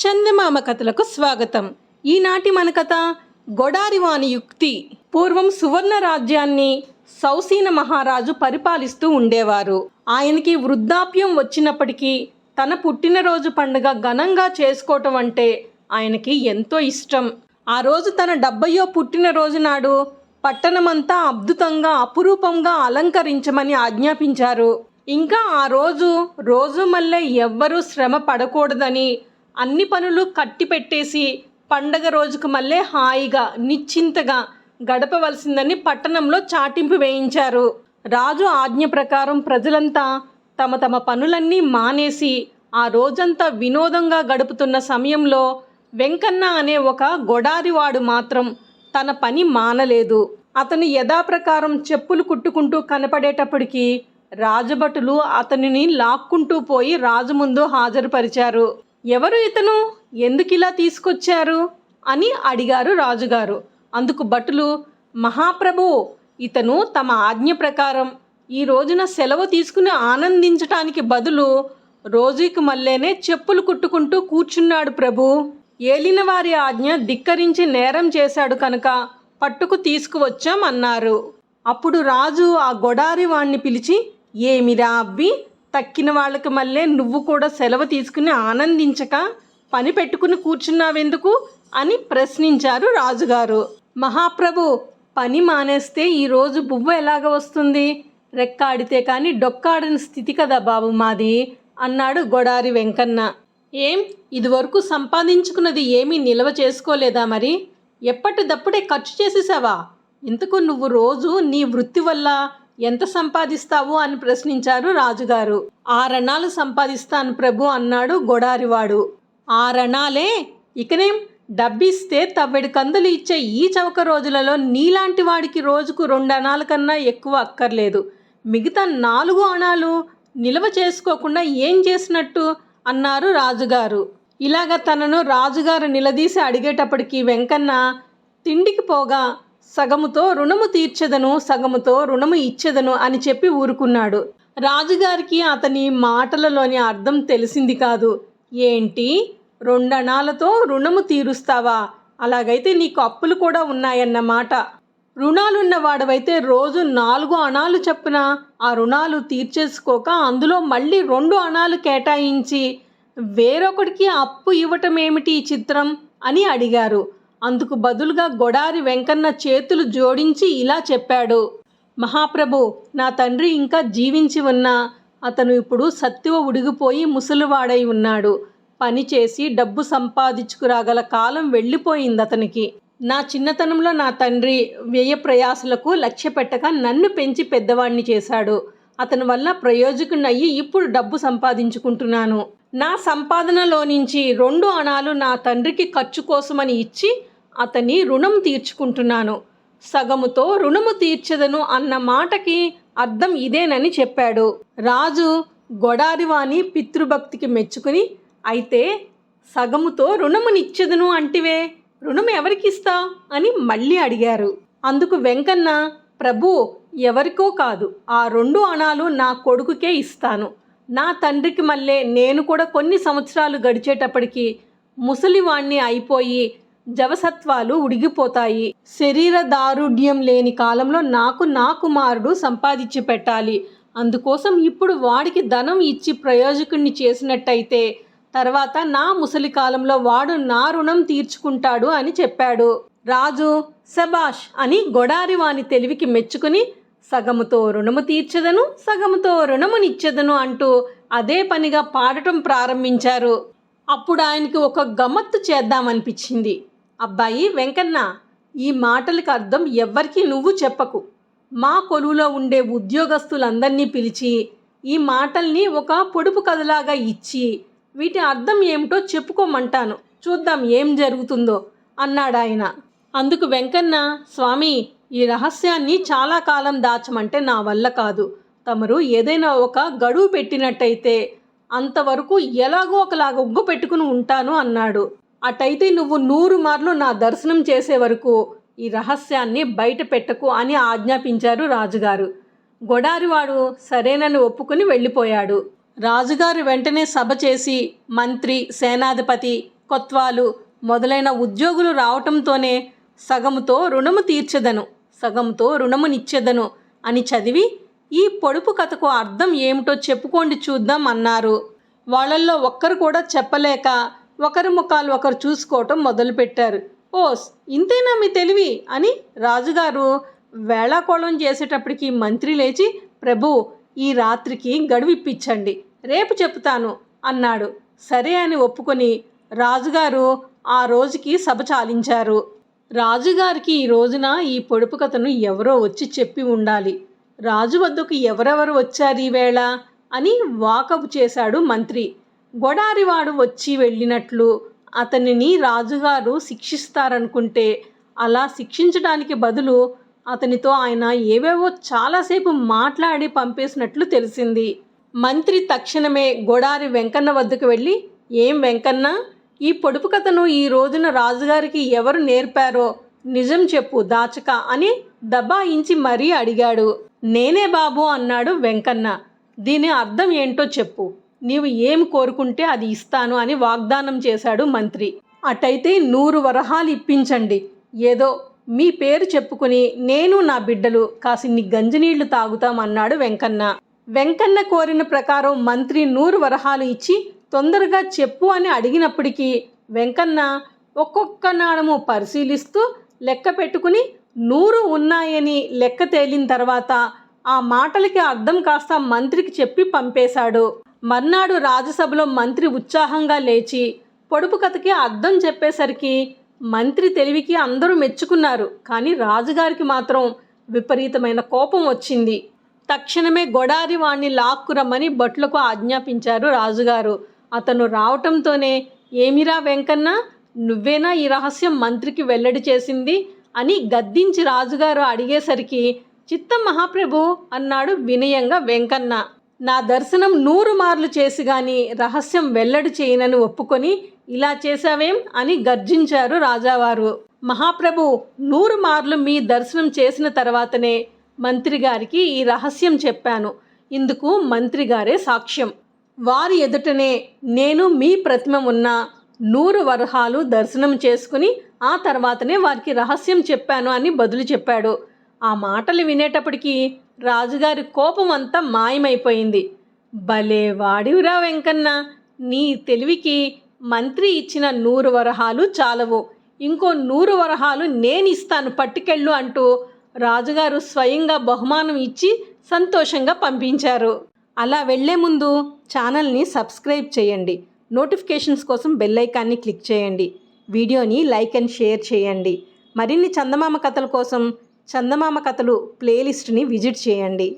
చందమామ కథలకు స్వాగతం. ఈనాటి మన కథ గొడారివాని యుక్తి. పూర్వం సువర్ణ రాజ్యాన్ని సౌసీన మహారాజు పరిపాలిస్తూ ఉండేవారు. ఆయనకి వృద్ధాప్యం వచ్చినప్పటికీ తన పుట్టినరోజు పండుగ ఘనంగా చేసుకోవటం అంటే ఆయనకి ఎంతో ఇష్టం. ఆ రోజు తన డెబ్బయో పుట్టినరోజు నాడు పట్టణమంతా అద్భుతంగా అపురూపంగా అలంకరించమని ఆజ్ఞాపించారు. ఇంకా ఆ రోజు రోజు మళ్ళీ ఎవ్వరూ శ్రమ పడకూడదని అన్ని పనులు కట్టి పెట్టేసి పండగ రోజుకు మళ్ళీ హాయిగా నిశ్చింతగా గడపవలసిందని పట్టణంలో చాటింపు వేయించారు. రాజు ఆజ్ఞ ప్రకారం ప్రజలంతా తమ తమ పనులన్నీ మానేసి ఆ రోజంతా వినోదంగా గడుపుతున్న సమయంలో వెంకన్న అనే ఒక గొడారివాడు మాత్రం తన పని మానలేదు. అతను యథాప్రకారం చెప్పులు కుట్టుకుంటూ కనపడేటప్పటికీ రాజభటులు అతనిని లాక్కుంటూ పోయి రాజు ముందు హాజరుపరిచారు. ఎవరు ఇతను? ఎందుకు ఇలా తీసుకొచ్చారు? అని అడిగారు రాజుగారు. అందుకు భటులు మహాప్రభు ఇతను తమ ఆజ్ఞ ప్రకారం ఈ రోజున సెలవు తీసుకుని ఆనందించటానికి బదులు రోజుకి మళ్ళేనే చెప్పులు కుట్టుకుంటూ కూర్చున్నాడు ప్రభు. ఏలిన వారి ఆజ్ఞ ధిక్కరించి నేరం చేశాడు కనుక పట్టుకు తీసుకువచ్చాం అన్నారు అప్పుడు రాజు ఆ గొడారి వాణ్ణి పిలిచి ఏమిరా అబ్బి తక్కిన వాళ్ళకి మళ్ళీ నువ్వు కూడా సెలవు తీసుకుని ఆనందించక పని పెట్టుకుని కూర్చున్నావెందుకు? అని ప్రశ్నించారు రాజుగారు. మహాప్రభు పని మానేస్తే ఈరోజు బువ్వ ఎలాగ వస్తుంది? రెక్కాడితే కానీ డొక్కాడని స్థితి కదా బాబు మాది అన్నాడు గొడారి వెంకన్న. ఏం? ఇదివరకు సంపాదించుకున్నది ఏమీ నిల్వ చేసుకోలేదా మరి? ఎప్పటిదప్పుడే ఖర్చు చేసేసావా? ఇంతకు నువ్వు రోజు నీ వృత్తి వల్ల ఎంత సంపాదిస్తావు అని ప్రశ్నించారు రాజుగారు. ఆరణాలు సంపాదిస్తాను ప్రభు అన్నాడు గొడారివాడు. ఆరణాలే ఇకనేం? డబ్బిస్తే తవ్వెడు కందులు ఇచ్చే ఈ చవక రోజులలో నీలాంటి వాడికి రోజుకు రెండు అణాల కన్నా ఎక్కువ అక్కర్లేదు. మిగతా నాలుగు అణాలు నిల్వ చేసుకోకుండా ఏం చేసినట్టు అన్నారు రాజుగారు. ఇలాగ తనను రాజుగారు నిలదీసి అడిగేటప్పటికి వెంకన్న తిండికి పోగా? సగముతో రుణము తీర్చెదను సగముతో రుణము ఇచ్చెదను అని చెప్పి ఊరుకున్నాడు. రాజుగారికి అతని మాటలలోని అర్థం తెలిసింది కాదు. ఏంటి? రెండణాలతో రుణము తీరుస్తావా? అలాగైతే నీకు అప్పులు కూడా ఉన్నాయన్నమాట. రుణాలున్న వాడవైతే రోజు నాలుగు అణాలు చొప్పున ఆ రుణాలు తీర్చేసుకోక అందులో మళ్ళీ రెండు అణాలు కేటాయించి వేరొకడికి అప్పు ఇవ్వటం ఏమిటి ఈ చిత్రం అని అడిగారు. అందుకు బదులుగా గొడారి వెంకన్న చేతులు జోడించి ఇలా చెప్పాడు. మహాప్రభు నా తండ్రి ఇంకా జీవించి ఉన్నా అతను ఇప్పుడు సత్తువ ఉడిగిపోయి ముసలివాడై ఉన్నాడు. పని చేసి డబ్బు సంపాదించుకురాగల కాలం వెళ్ళిపోయింది అతనికి. నా చిన్నతనంలో నా తండ్రి వ్యయ ప్రయాసలకు లక్ష్య పెట్టక నన్ను పెంచి పెద్దవాణ్ణి చేశాడు. అతని వల్ల ప్రయోజకునయ్యి ఇప్పుడు డబ్బు సంపాదించుకుంటున్నాను. నా సంపాదనలో నుంచి రెండు అణాలు నా తండ్రికి ఖర్చు కోసమని ఇచ్చి అతని రుణం తీర్చుకుంటున్నాను. సగముతో రుణము తీర్చదను అన్న మాటకి అర్థం ఇదేనని చెప్పాడు. రాజు గొడారివాని పితృభక్తికి మెచ్చుకుని అయితే సగముతో రుణమునిచ్చెదను అంటివే రుణం ఎవరికిస్తా? అని మళ్ళీ అడిగారు. అందుకు వెంకన్న ప్రభు ఎవరికో కాదు ఆ రెండు అణాలు నా కొడుకుకే ఇస్తాను. నా తండ్రికి మళ్ళీ నేను కూడా కొన్ని సంవత్సరాలు గడిచేటప్పటికి ముసలివాణ్ణి అయిపోయి జవసత్వాలు ఉడిగిపోతాయి. శరీర దారుఢ్యం లేని కాలంలో నాకు నా కుమారుడు సంపాదించి పెట్టాలి. అందుకోసం ఇప్పుడు వాడికి ధనం ఇచ్చి ప్రయోజకుణ్ణి చేసినట్టయితే తర్వాత నా ముసలి కాలంలో వాడు నా రుణం తీర్చుకుంటాడు అని చెప్పాడు. రాజు సబాష్ అని గొడారి వాని తెలివికి మెచ్చుకుని సగముతో రుణము తీర్చదను సగముతో రుణమునిచ్చెదను అంటూ అదే పనిగా పాడటం ప్రారంభించారు. అప్పుడు ఆయనకి ఒక గమ్మత్తు చేద్దామనిపించింది. అబ్బాయి వెంకన్న ఈ మాటలకు అర్థం ఎవ్వరికీ నువ్వు చెప్పకు. మా కొలువులో ఉండే ఉద్యోగస్తులందరినీ పిలిచి ఈ మాటల్ని ఒక పొడుపు కథలాగా ఇచ్చి వీటి అర్థం ఏమిటో చెప్పుకోమంటాను. చూద్దాం ఏం జరుగుతుందో అన్నాడు ఆయన. అందుకు వెంకన్న స్వామి ఈ రహస్యాన్ని చాలా కాలం దాచమంటే నా వల్ల కాదు. తమరు ఏదైనా ఒక గడువు పెట్టినట్టయితే అంతవరకు ఎలాగో ఒకలాగా ఉగ్గు పెట్టుకుని ఉంటాను అన్నాడు. అటైతే నువ్వు నూరు మార్లు నా దర్శనం చేసే వరకు ఈ రహస్యాన్ని బయట పెట్టకు అని ఆజ్ఞాపించారు రాజుగారు. గొడారివాడు సరేనని ఒప్పుకుని వెళ్ళిపోయాడు. రాజుగారు వెంటనే సభ చేసి మంత్రి సేనాధిపతి కొత్వాలు మొదలైన ఉద్యోగులు రావటంతోనే సగముతో రుణము తీర్చెదను సగంతో రుణమునిచ్చెదను అని చదివి ఈ పొడుపు కథకు అర్థం ఏమిటో చెప్పుకోండి చూద్దాం అన్నారు. వాళ్ళల్లో ఒక్కరు కూడా చెప్పలేక ఒకరి ముఖాలు ఒకరు చూసుకోవటం మొదలుపెట్టారు. ఓస్ ఇంతేనా మీ తెలివి? అని రాజుగారు వేళాకోళం చేసేటప్పటికి మంత్రి లేచి ప్రభు ఈ రాత్రికి గడువిప్పించండి రేపు చెప్తాను అన్నాడు. సరే అని ఒప్పుకొని రాజుగారు ఆ రోజుకి సభ చాలించారు. రాజుగారికి ఈ రోజున ఈ పొడుపు కథను ఎవరో వచ్చి చెప్పి ఉండాలి. రాజు వద్దకు ఎవరెవరు వచ్చారు ఈవేళ అని వాకపు చేశాడు మంత్రి. గొడారివాడు వచ్చి వెళ్ళినట్లు అతనిని రాజుగారు శిక్షిస్తారనుకుంటే అలా శిక్షించడానికి బదులు అతనితో ఆయన ఏవేవో చాలాసేపు మాట్లాడి పంపేసినట్లు తెలిసింది. మంత్రి తక్షణమే గొడారి వెంకన్న వద్దకు వెళ్ళి ఏం వెంకన్న ఈ పొడుపు కథను ఈ రోజున రాజుగారికి ఎవరు నేర్పారో నిజం చెప్పు దాచక అని దబాయించి మరీ అడిగాడు. నేనే బాబు అన్నాడు వెంకన్న. దీని అర్థం ఏంటో చెప్పు. నీవు ఏమి కోరుకుంటే అది ఇస్తాను అని వాగ్దానం చేశాడు మంత్రి. అటైతే నూరు వరహాలు ఇప్పించండి. ఏదో మీ పేరు చెప్పుకుని నేను నా బిడ్డలు కాసిన్ని గంజినీళ్ళు తాగుతామన్నాడు వెంకన్న. వెంకన్న కోరిన ప్రకారం మంత్రి నూరు వరహాలు ఇచ్చి తొందరగా చెప్పు అని అడిగినప్పటికీ వెంకన్న ఒక్కొక్క నాణము పరిశీలిస్తూ లెక్క పెట్టుకుని నూరు ఉన్నాయని లెక్క తేలిన తర్వాత ఆ మాటలకి అర్థం కాస్త మంత్రికి చెప్పి పంపేశాడు. మర్నాడు రాజ్యసభలో మంత్రి ఉత్సాహంగా లేచి పొడుపు కథకి అర్థం చెప్పేసరికి మంత్రి తెలివికి అందరూ మెచ్చుకున్నారు. కానీ రాజుగారికి మాత్రం విపరీతమైన కోపం వచ్చింది. తక్షణమే గొడారి వాణ్ణి లాక్కురమ్మని భట్లకు ఆజ్ఞాపించారు రాజుగారు. అతను రావటంతోనే ఏమిరా వెంకన్న నువ్వేనా ఈ రహస్యం మంత్రికి వెల్లడి చేసింది? అని గద్దించి రాజుగారు అడిగేసరికి చిత్తం మహాప్రభు అన్నాడు వినయంగా వెంకన్న. నా దర్శనం నూరు మార్లు చేసి గాని రహస్యం వెల్లడి చేయనని ఒప్పుకొని ఇలా చేశావేం అని గర్జించారు రాజావారు. మహాప్రభు నూరు మార్లు మీ దర్శనం చేసిన తర్వాతనే మంత్రి గారికి ఈ రహస్యం చెప్పాను. ఇందుకు మంత్రి గారే సాక్ష్యం. వారి ఎదుటనే నేను మీ ప్రతిమ ఉన్న నూరు వరహాలు దర్శనం చేసుకుని ఆ తర్వాతనే వారికి రహస్యం చెప్పాను అని బదులు చెప్పాడు. ఆ మాటలు వినేటప్పటికీ రాజుగారి కోపం అంతా మాయమైపోయింది. భలే వాడివురా వెంకన్న! నీ తెలివికి మంత్రి ఇచ్చిన నూరు వరహాలు చాలవు. ఇంకో నూరు వరహాలు నేను ఇస్తాను పట్టుకెళ్ళు అంటూ రాజుగారు స్వయంగా బహుమానం ఇచ్చి సంతోషంగా పంపించారు. అలా వెళ్ళే ముందు ఛానల్ని సబ్స్క్రైబ్ చేయండి. నోటిఫికేషన్స్ కోసం బెల్ ఐకాన్ని క్లిక్ చేయండి. వీడియోని లైక్ అండ్ షేర్ చేయండి. మరిన్ని చందమామ కథల కోసం చందమామ కథలు ప్లేలిస్ట్ని విజిట్ చేయండి.